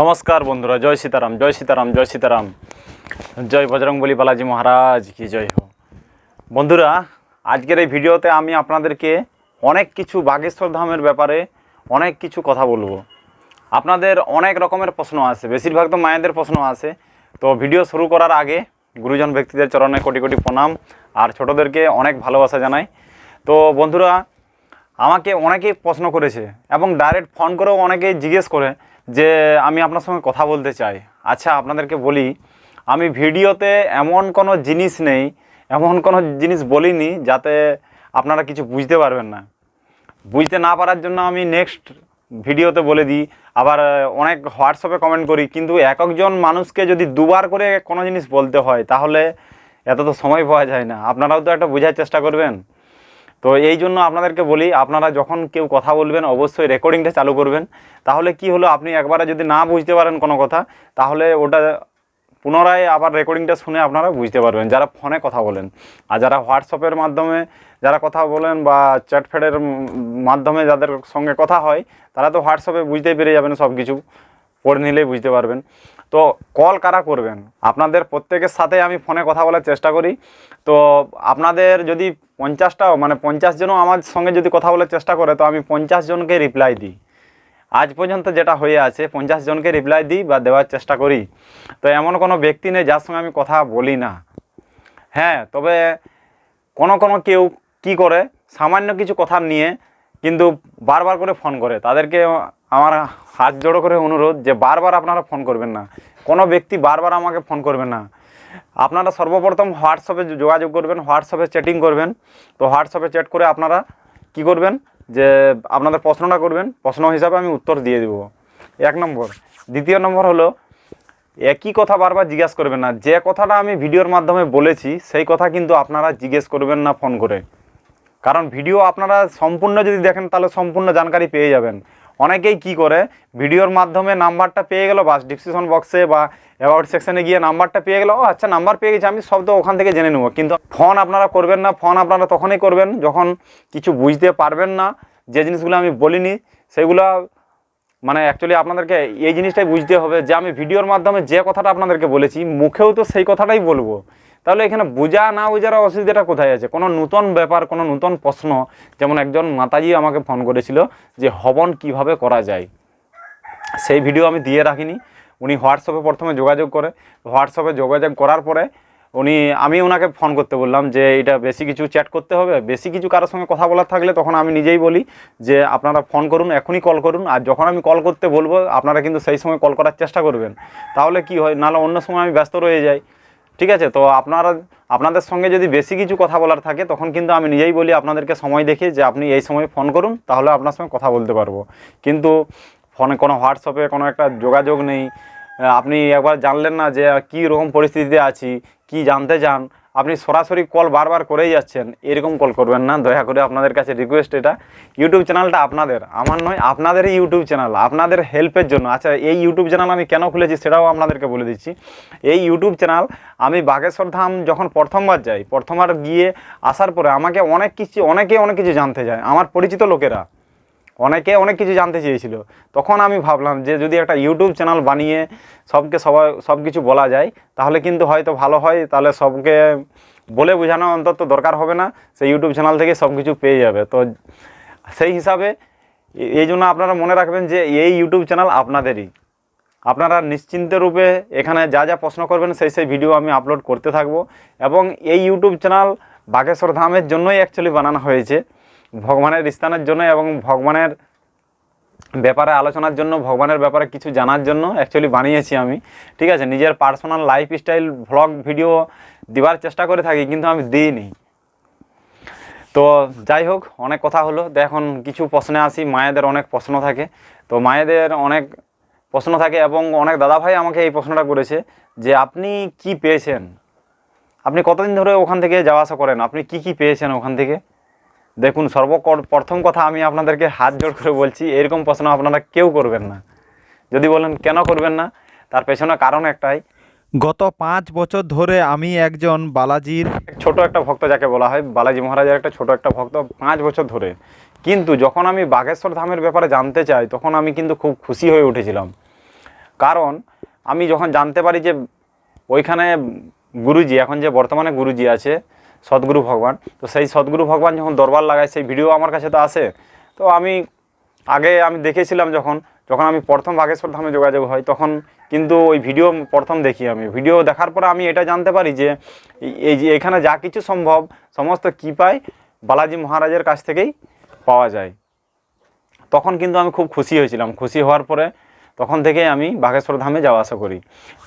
নমস্কার বন্ধুরা, জয় সীতারাম জয় সীতারাম জয় সীতারাম। জয় বজরংবলী বালাজি মহারাজ, কি জয় হো বন্ধুরা, আজকের এই ভিডিওতে আমি আপনাদেরকে অনেক কিছু বাগেশ্বর ধামের ব্যাপারে অনেক কিছু কথা বলব। আপনাদের অনেক রকমের প্রশ্ন আছে, বেশিরভাগ তো মায়েদের প্রশ্ন আছে। তো ভিডিও শুরু করার আগে গুরুজন ব্যক্তিদের চরণে কোটি কোটি প্রণাম আর ছোটদেরকে অনেক ভালোবাসা জানাই। তো বন্ধুরা, আমাকে অনেকেই প্রশ্ন করেছে এবং ডাইরেক্ট ফোন করেও অনেকেই জিজ্ঞেস করে যে আমি আপনার সঙ্গে কথা বলতে চাই। আচ্ছা আপনাদেরকে বলি, আমি ভিডিওতে এমন কোনো জিনিস নেই, এমন কোনো জিনিস বলিনি যাতে আপনারা কিছু বুঝতে পারবেন না। বুঝতে না পারার জন্য আমি নেক্সট ভিডিওতে বলে দিই, আবার অনেক হোয়াটসঅ্যাপে কমেন্ট করি, কিন্তু এক একজন মানুষকে যদি দুবার করে কোনো জিনিস বলতে হয়, তাহলে এত তো সময় পাওয়া যায় না। আপনারাও তো একটা বোঝার চেষ্টা করবেন। তো এই জন্য আপনাদেরকে বলি, আপনারা যখন কেউ কথা বলবেন, অবশ্যই রেকর্ডিংটা চালু করবেন। তাহলে কি হলো, আপনি একবারে যদি না বুঝতে পারেন কোনো কথা, তাহলে ওটা পুনরায় আবার রেকর্ডিংটা শুনে আপনারা বুঝতে পারবেন, যারা ফোনে কথা বলেন। আর যারা হোয়াটসঅ্যাপের মাধ্যমে যারা কথা বলেন বা চ্যাটফ্যাটের মাধ্যমে যাদের সঙ্গে কথা হয়, তারা তো হোয়াটসঅ্যাপে বুঝতেই পেরে যাবেন সব কিছু পড়ে নিলেই বুঝতে পারবেন। তো কল কারা করবেন? আপনাদের প্রত্যেকের সাথে আমি ফোনে কথা বলার চেষ্টা করি। তো আপনাদের যদি পঞ্চাশটাও মানে পঞ্চাশ জনও আমার সঙ্গে যদি কথা বলার চেষ্টা করে, তো আমি পঞ্চাশ জনকে রিপ্লাই দিই। আজ পর্যন্ত যেটা হয়ে আছে, পঞ্চাশ জনকে রিপ্লাই দিই বা দেওয়ার চেষ্টা করি। তো এমন কোনো ব্যক্তি নেই যার সঙ্গে আমি কথা বলি না। হ্যাঁ তবে কোনো কোনো কেউ কি করে? সামান্য কিছু কথা নিয়ে কিন্তু বারবার করে ফোন করে। তাদেরকে আমার হাত জোড়ো করে অনুরোধ যে বারবার আপনারা ফোন করবেন না। কোনো ব্যক্তি বারবার আমাকে ফোন করবেন না। আপনারা সর্বপ্রথম হোয়াটসঅ্যাপে যোগাযোগ করবেন, হোয়াটসঅ্যাপে চ্যাটিং করবেন। তো হোয়াটসঅ্যাপে চ্যাট করে আপনারা কি করবেন? যে আপনাদের প্রশ্নটা করবেন, প্রশ্ন হিসাবে আমি উত্তর দিয়ে দেবো। এক নম্বর। দ্বিতীয় নম্বর হলো, একই কথা বারবার জিজ্ঞেস করবেন না। যে কথাটা আমি ভিডিওর মাধ্যমে বলেছি, সেই কথা কিন্তু আপনারা জিজ্ঞেস করবেন না ফোন করে। কারণ ভিডিও আপনারা সম্পূর্ণ যদি দেখেন, তাহলে সম্পূর্ণ জানকারি পেয়ে যাবেন। অনেকেই কি করে? ভিডিওর মাধ্যমে নাম্বারটা পেয়ে গেল বাস ডিসক্রিপশন বক্সে বা অ্যাবাউট সেকশনে গিয়ে নাম্বারটা পেয়ে গেল, ও আচ্ছা নাম্বার পেয়ে গেছি, আমি সব তো ওখান থেকে জেনে নেব। কিন্তু ফোন আপনারা করবেন না ফোন আপনারা তখনই করবেন যখন কিছু বুঝতে পারবেন না, যে জিনিসগুলো আমি বলিনি, সেগুলো মানে অ্যাকচুয়ালি আপনাদেরকে এই জিনিসটাই বুঝতে হবে যে আমি ভিডিওর মাধ্যমে যে কথাটা আপনাদেরকে বলেছি, মুখেও তো সেই কথাটাই বলব। তাহলে এখানে বোঝা না বোঝার অসুবিধাটা কোথায় আছে? কোনো নূতন ব্যাপার, কোনো নূতন প্রশ্ন, যেমন একজন মাতাজি আমাকে ফোন করেছিল যে হবন কীভাবে করা যায়? সেই ভিডিও আমি দিয়ে রাখিনি। উনি হোয়াটসঅ্যাপে প্রথমে যোগাযোগ করে। হোয়াটসঅ্যাপে যোগাযোগ করার পরে উনি, আমি ওনাকে ফোন করতে বললাম যে এটা বেশি কিছু চ্যাট করতে হবে, বেশি কিছু কারোর সঙ্গে কথা বলার থাকলে তখন আমি নিজেই বলি যে আপনারা ফোন করুন, এখনই কল করুন। আর যখন আমি কল করতে বলব, আপনারা কিন্তু সেই সময় কল করার চেষ্টা করবেন। তাহলে কি হয়? নাহলে অন্য সময় আমি ব্যস্ত রয়ে যাই। ঠিক আছে? তো আপনারা, আপনাদের সঙ্গে যদি বেশি কিছু কথা বলার থাকে, তখন কিন্তু আমি নিজেই বলি আপনাদেরকে সময় দেখে যে আপনি এই সময় ফোন করুন, তাহলে আপনার সঙ্গে কথা বলতে পারব। কিন্তু ফোনে কোনো হোয়াটসঅ্যাপে কোনো একটা যোগাযোগ নেই। আপনি একবার জানলেন না যে কী রকম পরিস্থিতিতে আছি, কি জানতে চান? আপনি সরাসরি কল বারবার করেই যাচ্ছেন, এরকম কল করবেন না। দয়া করে আপনাদের কাছে রিকোয়েস্ট এটা। ইউটিউব চ্যানেলটা আপনাদের। আমার নয়, আপনাদেরই ইউটিউব চ্যানেল আপনাদের হেল্পের জন্য। আচ্ছা এই ইউটিউব চ্যানেল আমি কেন খুলেছি সেটাও আপনাদেরকে বলে দিচ্ছি। এই ইউটিউব চ্যানেল আমি বাগেশ্বর ধাম যখন প্রথমবার যাই, প্রথমবার গিয়ে আসার পরে আমাকে অনেক কিছু, অনেকে অনেক কিছু জানতে চায় আমার পরিচিত লোকেরা। অনেকে অনেক কিছু জানতে চেয়েছিল। তখন আমি ভাবলাম যে যদি একটা ইউটিউব চ্যানেল বানিয়ে সবকে সবাই, সব কিছু বলা যায়, তাহলে কিন্তু হয়তো ভালো হয়, তাহলে সবকে বলে বোঝানো অন্তত দরকার হবে না সেই ইউটিউব চ্যানেল থেকে সব কিছু পেয়ে যাবে। তো সেই হিসাবে এই জন্য আপনারা মনে রাখবেন যে এই ইউটিউব চ্যানেল আপনাদেরই। আপনারা নিশ্চিন্ত রূপে এখানে যা যা প্রশ্ন করবেন, সেই সেই ভিডিও আমি আপলোড করতে থাকব। এবং এই ইউটিউব চ্যানেল বাগেশ্বর ধামের জন্যই অ্যাকচুয়ালি বানানো হয়েছে। ভগবানের স্থানের জন্য এবং ভগবানের ব্যাপারে আলোচনার জন্য, ভগবানের ব্যাপারে কিছু জানার জন্য অ্যাকচুয়ালি বানিয়েছি আমি। ঠিক আছে? নিজের personal lifestyle vlog video দেওয়ার চেষ্টা করে থাকি, কিন্তু আমি দিইনি। তো যাই হোক, অনেক কথা হলো। তো এখন কিছু প্রশ্নে আসি, মায়েদের অনেক প্রশ্ন থাকে। তো মায়েদের অনেক প্রশ্ন থাকে এবং অনেক দাদাভাই আমাকে এই প্রশ্নটা করেছে যে, আপনি কি পেয়েছেন? আপনি কতদিন ধরে ওখান থেকে যাওয়া আসা করেন? আপনি কি কি পেয়েছেন ওখান থেকে? দেখুন সর্ব প্রথম কথা আমি আপনাদেরকে হাত জোড় করে বলছি এরকম প্রশ্ন আপনারা কেউ করবেন না। যদি বলেন কেন করবেন না? তার পেছনে কারণ একটাই। গত পাঁচ বছর ধরে আমি একজন বালাজির ছোট একটা ভক্ত যাকে বলা হয় বালাজি মহারাজের একটা ছোট একটা ভক্ত পাঁচ বছর ধরে। কিন্তু যখন আমি বাগেশ্বর ধামের ব্যাপারে জানতে চাই তখন আমি কিন্তু খুব খুশি হয়ে উঠেছিলাম। কারণ আমি যখন জানতে পারি যে ওইখানে গুরুজি এখন যে বর্তমানে গুরুজি আছে সদ্গুরু ভগবান। তো সেই সদ্গুরু ভগবান যখন দরবার লাগায়, সেই ভিডিও আমার কাছে তো আসে। তো আমি আগে আমি দেখেছিলাম যখন যখন আমি প্রথম বাগেশ্বর ধামে যোগাযোগ হয়, তখন কিন্তু ওই ভিডিও প্রথম দেখি আমি। ভিডিও দেখার পরে আমি এটা জানতে পারি যে, এই- যে এখানে যা কিছু সম্ভব, সমস্ত কী পাই বালাজি মহারাজের কাছ থেকেই পাওয়া যায়। তখন কিন্তু আমি খুব খুশি হয়েছিলাম। খুশি হওয়ার পরে তখন থেকে আমি বাঘেশ্বর ধামে যাওয়া আসা করি।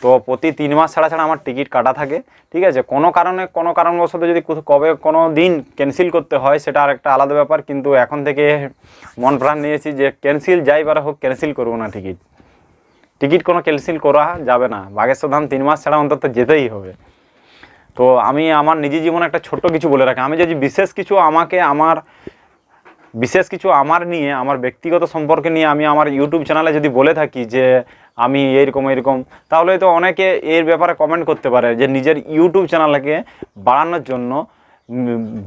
তো প্রতি তিন মাস ছাড়া ছাড়া আমার টিকিট কাটা থাকে, ঠিক আছে? কোনো কারণে, কোনো কারণবশত যদি কবে কোনো দিন ক্যান্সেল করতে হয়, সেটা আর একটা আলাদা ব্যাপার। কিন্তু এখন থেকে মন প্রাণ নিয়েছি যে ক্যান্সেল যাই বার হোক ক্যান্সেল করব না টিকিট। টিকিট কোনো ক্যান্সেল করা যাবে না। বাঘেশ্বর ধাম তিন মাস ছাড়া অন্তত যেতেই হবে। তো আমি আমার নিজের জীবনে একটা ছোট্ট কিছু বলে রাখি। আমি যদি বিশেষ কিছু আমাকে, আমার বিশেষ কিছু আমার নিয়ে, আমার ব্যক্তিগত সম্পর্কে নিয়ে আমি আমার ইউটিউব চ্যানেলে যদি বলে থাকি যে আমি এইরকম এরকম তাহলে তো অনেকে এর ব্যাপারে কমেন্ট করতে পারে যে নিজের ইউটিউব চ্যানেলকে বাড়ানোর জন্য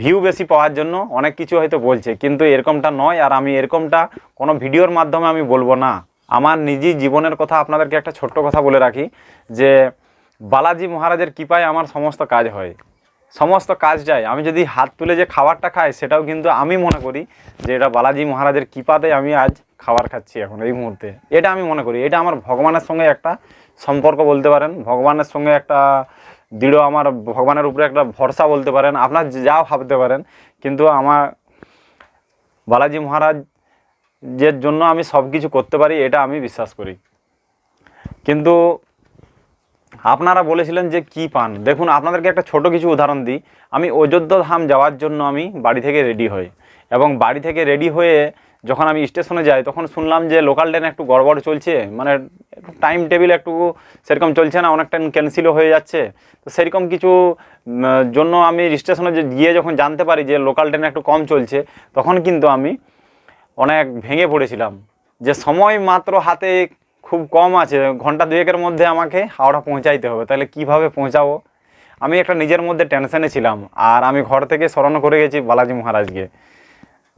ভিউ বেশি পাওয়ার জন্য অনেক কিছু হয়তো বলছে। কিন্তু এরকমটা নয় আর আমি এরকমটা কোনো ভিডিওর মাধ্যমে আমি বলব না। আমার নিজের জীবনের কথা আপনাদেরকে একটা ছোট্ট কথা বলে রাখি যে, বালাজি মহারাজের কৃপায় আমার সমস্ত কাজ হয়। সমস্ত কাজটাই আমি যদি হাত তুলে যে খাবারটা খাই, সেটাও কিন্তু আমি মনে করি যে এটা বালাজি মহারাজের কৃপাতে আমি আজ খাবার খাচ্ছি এখন এই মুহূর্তে। এটা আমি মনে করি। এটা আমার ভগবানের সঙ্গে একটা সম্পর্ক বলতে পারেন। ভগবানের সঙ্গে একটা দৃঢ় আমার ভগবানের উপরে একটা ভরসা বলতে পারেন। আপনার যা ভাবতে পারেন। কিন্তু আমার বালাজি মহারাজ যে জন্য আমি সব কিছু করতে পারি, এটা আমি বিশ্বাস করি। কিন্তু আপনারা বলেছিলেন যে কি পান। দেখুন, আপনাদেরকে একটা ছোট কিছু উদাহরণ দিই। আমি অযোধ্যা ধাম যাওয়ার জন্য আমি বাড়ি থেকে রেডি হই এবং বাড়ি থেকে রেডি হয়ে যখন আমি স্টেশনে যাই, তখন শুনলাম যে লোকাল ট্রেন একটু গড়বড় চলছে। মানে টাইম টেবিল একটু সেরকম চলছে না অনেক ট্রেন ক্যান্সেলও হয়ে যাচ্ছে। তো সেরকম কিছু জন্য আমি স্টেশনে গিয়ে যখন জানতে পারি যে লোকাল ট্রেন একটু কম চলছে, তখন কিন্তু আমি অনেক ভেঙে পড়েছিলাম। যে সময় মাত্র হাতে খুব কম আছে, ঘণ্টা দুয়েকের মধ্যে আমাকে হাওড়া পৌঁছাইতে হবে। তাহলে কীভাবে পৌঁছাবো? আমি একটা নিজের মধ্যে টেনশনে ছিলাম, আর আমি ঘর থেকে স্মরণ করে গেছি বালাজি মহারাজকে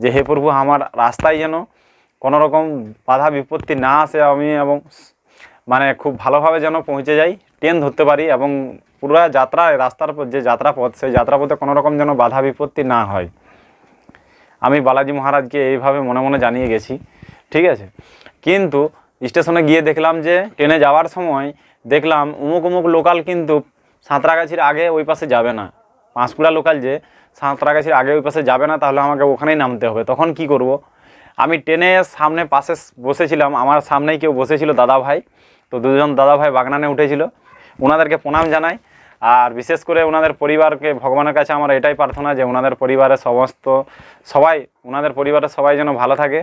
যে, হে প্রভু, আমার রাস্তায় যেন কোনো রকম বাধা বিপত্তি না আসে, আমি এবং মানে খুব ভালোভাবে যেন পৌঁছে যাই, ট্রেন ধরতে পারি এবং পুরো যাত্রায় রাস্তার যে যাত্রাপথ, সেই যাত্রাপথে কোনো রকম যেন বাধা বিপত্তি না হয়। আমি বালাজি মহারাজকে এইভাবে মনে মনে জানিয়ে গেছি, ঠিক আছে? কিন্তু স্টেশনে গিয়ে দেখলাম যে ট্রেনে যাওয়ার সময় দেখলাম উমুক উমুক লোকাল কিন্তু সাঁতরাগাছির আগে ওই পাশে যাবে না। পাঁশকুড়া লোকাল যে সাঁতরাগাছির আগে ওই পাশে যাবে না, তাহলে আমাকে ওখানেই নামতে হবে। তখন কি করব? আমি ট্রেনে সামনে পাশে বসেছিলাম, আমার সামনেই কেউ বসেছিল দাদা ভাই। তো দুজন দাদা ভাই বাগনানে উঠেছিল। ওনাদেরকে প্রণাম জানাই। আর বিশেষ করে ওনাদের পরিবারকে, ভগবানের কাছে আমার এটাই প্রার্থনা যে ওনাদের পরিবারের সমস্ত সবাই ওনাদের পরিবারের সবাই যেন ভালো থাকে।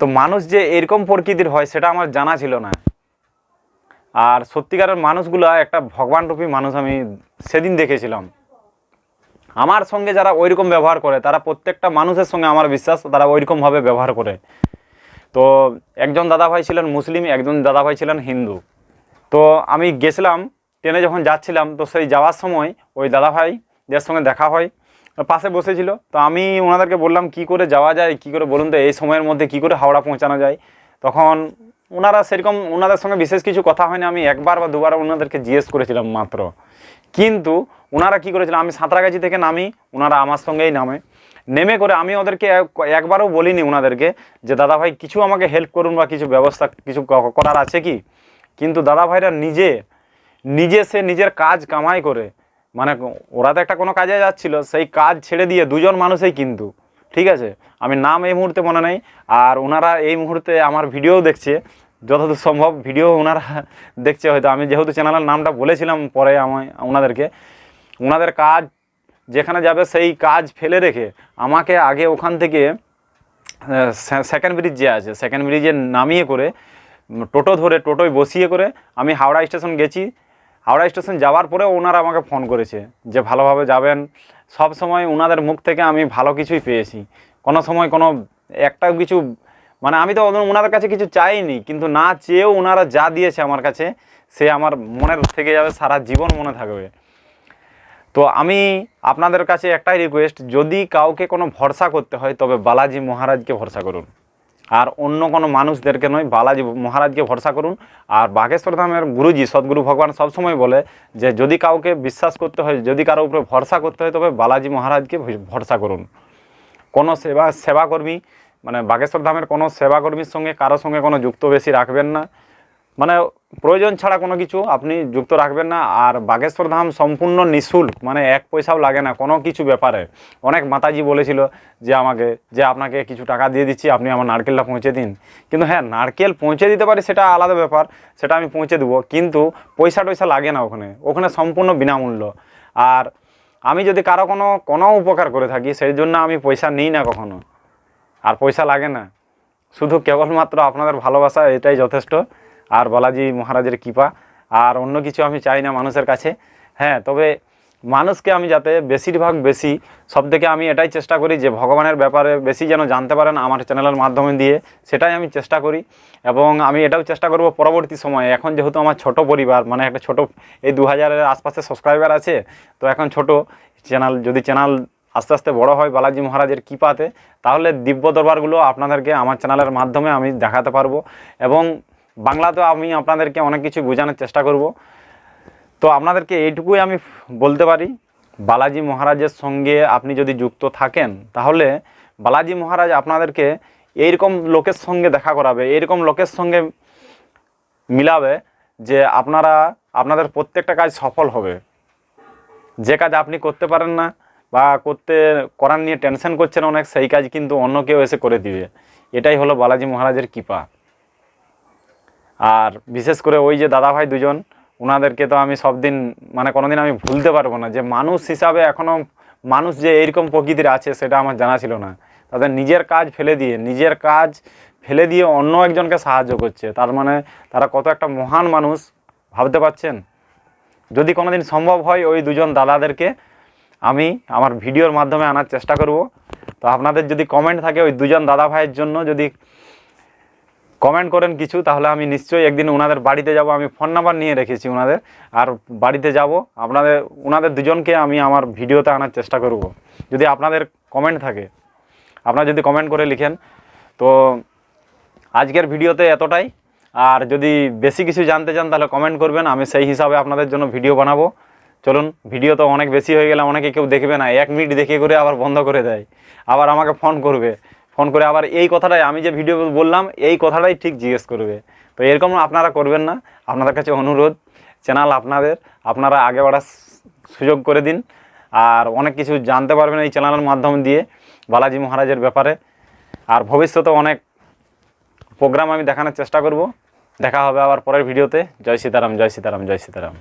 তো মানুষ যে এরকম প্রকৃতির হয়, সেটা আমার জানা ছিল না। আর সত্যিকারের মানুষগুলো, একটা ভগবানরূপী মানুষ আমি সেদিন দেখেছিলাম। আমার সঙ্গে যারা ওইরকম ব্যবহার করে, তারা প্রত্যেকটা মানুষের সঙ্গে আমার বিশ্বাস, তারা ওইরকমভাবে ব্যবহার করে। তো একজন দাদাভাই ছিলেন মুসলিম, একজন দাদাভাই ছিলেন হিন্দু। তো আমি গেছিলাম, ট্রেনে যখন যাচ্ছিলাম, তো সেই যাওয়ার সময় ওই দাদাভাই যার সঙ্গে দেখা হয়। পাশে বসেছিল। তো আমি ওনাদেরকে বললাম, কি করে যাওয়া যায়? কি করে বলুন তো, এই সময়ের মধ্যে কি করে হাওড়া পৌঁছানো যায়? তখন ওনারা সেরকম, ওনাদের সঙ্গে বিশেষ কিছু কথা হয়নি। আমি একবার বা দুবার ওনাদেরকে জিজ্ঞেস করেছিলাম মাত্র। কিন্তু ওনারা কি করেছিল, আমি সাঁতরাগাছি থেকে নামি, ওনারা আমার সঙ্গেই নামে। নেমে করে আমি ওদেরকে এক- একবারও বলিনি ওনাদেরকে যে, দাদা ভাই, কিছু আমাকে হেল্প করুন বা কিছু ব্যবস্থা, কিছু করার আছে কি? কিন্তু দাদা ভাইরা নিজে নিজে সে নিজের কাজ কামাই করে মানে ওরা তো একটা কোনো কাজে যাচ্ছিল, সেই কাজ ছেড়ে দিয়ে দুজন মানুষই কিন্তু, ঠিক আছে? আমি নাম এই মুহূর্তে মনে নেই, আর ওনারা এই মুহূর্তে আমার ভিডিও দেখছে, যতদূর সম্ভব ভিডিও ওনারা দেখছে হয়তো, আমি যেহেতু চ্যানেলের নামটা বলেছিলাম পরে আমায়, ওনাদেরকে, ওনাদের কাজ যেখানে যাবে সেই কাজ ফেলে রেখে আমাকে আগে ওখান থেকে সেকেন্ড ব্রিজ যে আছে সেকেন্ড ব্রিজে নামিয়ে করে, টোটো ধরে, টোটোয় বসিয়ে করে আমি হাওড়া স্টেশন গেছি হাওড়া স্টেশন যাওয়ার পরে ওনারা আমাকে ফোন করেছে যে ভালোভাবে যাবেন। সব সময় ওনাদের মুখ থেকে আমি ভালো কিছুই পেয়েছি। কোনো সময় কোনো একটাও কিছু মানে আমি তো ওনাদের কাছে কিছু চাইনি, কিন্তু না চেয়েও ওনারা যা দিয়েছে আমার কাছে, সে আমার মনের থেকে যাবে, সারা জীবন মনে থাকবে। তো আমি আপনাদের কাছে একটাই রিকোয়েস্ট যদি কাউকে কোনো ভরসা করতে হয়, তবে বালাজি মহারাজকে ভরসা করুন। আর অন্য কোনো মানুষদেরকে নয়, বালাজি মহারাজকে ভরসা করুন। আর বাগেশ্বর ধামের গুরুজি সদ্গুরু ভগবান সবসময় বলে যে, যদি কাউকে বিশ্বাস করতে হয়, যদি কারও উপরে ভরসা করতে হয়, তবে বালাজি মহারাজকে ভরসা করুন। কোনো সেবা, সেবাকর্মী মানে বাঘেশ্বর ধামের কোনো সেবাকর্মীর সঙ্গে, কারও সঙ্গে কোনো যুক্ত বেশি রাখবেন না। মানে প্রয়োজন ছাড়া কোনো কিছু আপনি যুক্ত রাখবেন না। আর বাগেশ্বর ধাম সম্পূর্ণ নিঃশুল্ক মানে এক পয়সাও লাগে না কোনো কিছু ব্যাপারে। অনেক মাতাজি বলেছিল যে আমাকে, যে আপনাকে কিছু টাকা দিয়ে দিচ্ছি, আপনি আমার নারকেলটা পৌঁছে দিন। কিন্তু হ্যাঁ নারকেল পৌঁছে দিতে পারি সেটা আলাদা ব্যাপার, সেটা আমি পৌঁছে দেবো। কিন্তু পয়সা টয়সা লাগে না ওখানে ওখানে সম্পূর্ণ বিনামূল্য। আর আমি যদি কারও কোনো কোনো উপকার করে থাকি, সেই জন্য আমি পয়সা নিই না কখনো। আর পয়সা লাগে না। শুধু কেবলমাত্র আপনাদের ভালোবাসা, এটাই যথেষ্ট। আর বালাজি মহারাজের কৃপা, আর অন্য কিছু আমি চাই না মানুষের কাছে। হ্যাঁ তবে মানুষকে আমি যাতে বেশিরভাগ বেশি সব থেকে আমি এটাই চেষ্টা করি যে ভগবানের ব্যাপারে বেশি যেন জানতে পারেন আমার চ্যানেলের মাধ্যমে দিয়ে, সেটাই আমি চেষ্টা করি। এবং আমি এটাও চেষ্টা করব পরবর্তী সময়ে, এখন যেহেতু আমার ছোট পরিবার মানে একটা ছোট, এই দু হাজারের আশপাশে সাবস্ক্রাইবার আছে, তো এখন ছোট চ্যানেল যদি চ্যানেল আস্তে আস্তে বড় হয় বালাজি মহারাজের কৃপাতে, তাহলে দিব্য দরবারগুলো আপনাদেরকে আমার চ্যানেলের মাধ্যমে আমি দেখাতে পারব। এবং বাংলাতেও আমি আপনাদেরকে অনেক কিছু বোঝানোর চেষ্টা করব। তো আপনাদেরকে এইটুকুই আমি বলতে পারি, বালাজি মহারাজের সঙ্গে আপনি যদি যুক্ত থাকেন, তাহলে বালাজি মহারাজ আপনাদেরকে এইরকম লোকের সঙ্গে দেখা করাবে, এইরকম লোকের সঙ্গে মিলাবে যে আপনারা, আপনাদের প্রত্যেকটা কাজ সফল হবে। যে কাজ আপনি করতে পারেন না বা করতে, করার নিয়ে টেনশন করছেন অনেক, সেই কাজ কিন্তু অন্য কেউ এসে করে দিবে। এটাই হলো বালাজি মহারাজের কৃপা। আর বিশেষ করে ওই যে দাদা ভাই দুজন ওনাদেরকে তো আমি সব দিন মানে কোনোদিন আমি ভুলতে পারব না। যে মানুষ হিসাবে এখনও মানুষ যে এইরকম প্রকৃতির আছে, সেটা আমার জানা ছিল না। তাদের নিজের কাজ ফেলে দিয়ে, নিজের কাজ ফেলে দিয়ে অন্য একজনকে সাহায্য করছে। তার মানে তারা কত একটা মহান মানুষ, ভাবতে পারছেন? যদি কোনোদিন সম্ভব হয় ওই দুজন দাদাদেরকে আমি আমার ভিডিওর মাধ্যমে আনার চেষ্টা করব। তো আপনাদের যদি কমেন্ট থাকে ওই দুজন দাদা ভাইয়ের জন্য, যদি কমেন্ট করেন কিছু, তাহলে আমি নিশ্চয়ই একদিন ওনাদের বাড়িতে যাব, আমি ফোন নাম্বার নিয়ে রেখেছি ওনাদের আর বাড়িতে যাব, আপনাদের ওনাদের দুজনকে আমি আমার ভিডিওতে আনার চেষ্টা করব। যদি আপনাদের কমেন্ট থাকে, আপনারা যদি কমেন্ট করে লিখেন, তো আজকের ভিডিওতে এতটাই, আর যদি বেশি কিছু জানতে চান, তাহলে কমেন্ট করবেন, আমি সেই হিসাবে আপনাদের জন্য ভিডিও বানাবো। চলুন, ভিডিও তো অনেক বেশি হয়ে গেলে অনেকে কেউ দেখবে না, এক মিনিট দেখে করে আবার বন্ধ করে দেয়, আবার আমাকে ফোন করবে। ফোন করে আবার এই কথাটাই, আমি যে ভিডিও বললাম, এই কথাটাই ঠিক জিজ্ঞেস করবে। তো এরকম আপনারা করবেন না, আপনাদের কাছে অনুরোধ চ্যানেল আপনাদের, আপনারা আগে বাড়ার সুযোগ করে দিন, আর অনেক কিছু জানতে পারবেন এই চ্যানেলের মাধ্যম দিয়ে বালাজি মহারাজের ব্যাপারে। আর ভবিষ্যতে অনেক প্রোগ্রাম আমি দেখানোর চেষ্টা করব। দেখা হবে আবার পরের ভিডিওতে জয় সীতারাম জয় সীতারাম জয় সীতারাম।